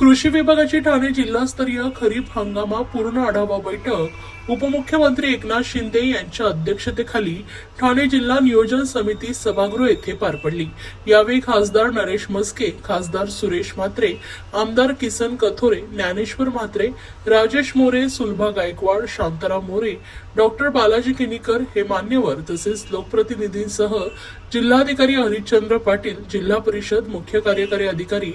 कृषी विभागाची ठाणे जिल्हास्तरीय खरीप हंगामा पूर्ण आढावा बैठक. उपमुख्यमंत्री एकनाथ शिंदे यांच्या अध्यक्षतेखाली ठाणे जिल्हा नियोजन समिती सभागृह येथे पार पडली. यावेळी खासदार नरेश मस्के खासदार सुरेश म्हात्रे आमदार किसन कथोरे ज्ञानेश्वर म्हात्रे राजेश मोरे सुलभा गायकवाड शांताराम मोरे डॉक्टर बालाजी किनीकर हे मान्यवर तसेच लोकप्रतिनिधींसह जिल्हाधिकारी हरिश्चंद्र पाटील जिल्हा परिषद मुख्य कार्यकारी अधिकारी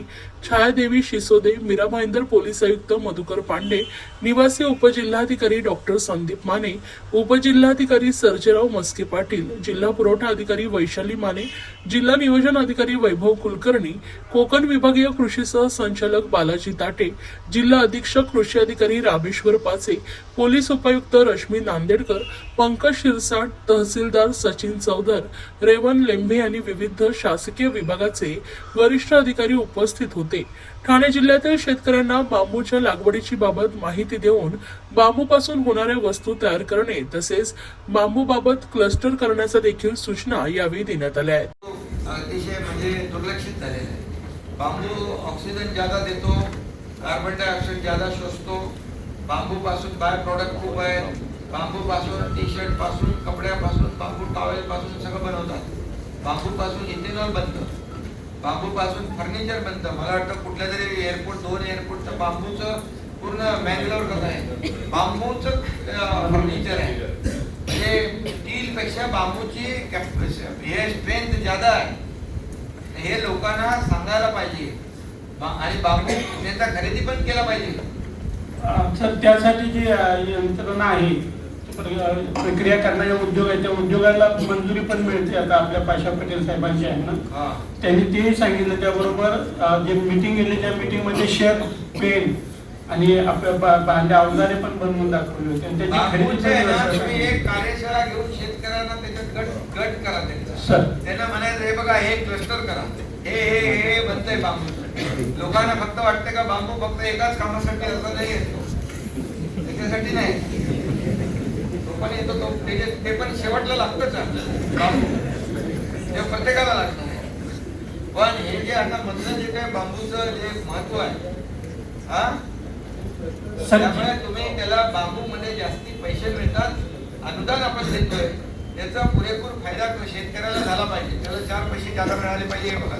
छायादेवी शिसोदे मीरा भाईंदर पोलीस आयुक्त मधुकर पांडे निवासी उपजिल्हाधिकारी डॉक्टर संदीप माने उपजिल्हाधिकारी सर्जेराव मस्के पाटील जिल्हा पुरवठा अधिकारी वैशाली माने जिल्हा नियोजन अधिकारी वैभव कुलकर्णी कोकण विभागीय कृषी सहसंचालक बालाजी ताटे जिल्हा अधीक्षक कृषी अधिकारी रामेश्वर पाचे पोलीस उपायुक्त रश्मी नांदेडकर पंकज शिरसाट तहसीलदार सचिन चौधर रेवन लेंभे आणि विविध शासकीय विभागाचे वरिष्ठ अधिकारी उपस्थित होते. ठाणे जिल्ह्यात जिल्ह्यातील शेतकऱ्यांना बांबूच्या लागवडीची बाबत माहिती देऊन बांबूपासून होणाऱ्या वस्तू तयार करणे तसेच बांबूबाबत क्लस्टर करण्याच्या देखील सूचना यावेळी देण्यात आल्या आहेत. अतिशय म्हणजे दुर्लक्षित झालेला आहे. बांबू ऑक्सिजन ज्यादा देतो कार्बन डायऑक्साईड ज्यादा शोषतो बांबू पासून बाय प्रोडक्ट खूप आहे. बांबू पासून टी शर्टपासून कपड्यापासून बांबू टॉवेल पासून सगळं बनवतात. बांबू पासून इथेनॉल बनतं. बांबू पासून फर्निचर बनतं. मला वाटतं कुठल्या तरी एअरपोर्ट दोन एअरपोर्टचं बांबूचं पूर्ण मँगलोर कसं आहे? बांबूचं फर्निचर आहे. म्हणजे स्टील पेक्षा बांबूची हे स्ट्रेंथ ज्यादा आहे. हे लोकांना सांगायला पाहिजे. आणि बांबू नेता खरेदी पण केला पाहिजे. सर त्यासाठी जी यंत्रणा आहे प्रक्रिया करणारे उद्योग आहे त्या उद्योगाला मंजुरी पण मिळते. आता आपल्या पाशा पटेल साहेबांची आहे ना. त्यांनी तेही सांगितलं त्याबरोबर जे मीटिंग गेली त्या मीटिंगमध्ये शेअर पेन आणि आपल्या अवजारे पण बनवून दाखवले होते. आणि त्याची कार्यशाळा घेऊन शेतकऱ्यांना त्याच्यात गट गट करा सर. त्यांना म्हणायचं हे बघा हे क्लस्टर करा. हे हे हे बनतंय बांबू. लोकांना फक्त वाटतं का बांबू फक्त एकाच कामासाठी असं नाही येतो त्याच्यासाठी नाही तो पण येतो तो ते पण शेवटला लागतच ते प्रत्येकाला लागतं. पण हे जे आता मधलं जे काय बांबूचं जे महत्त्व आहे हा? त्यामुळे तुम्ही त्याला बांबू मध्ये जास्ती पैसे मिळतात. अनुदान आपण देतोय. त्याचा पुरेपूर फायदा शेतकऱ्याला झाला पाहिजे. त्याला चार पैसे जादा मिळाले पाहिजे हे बघा.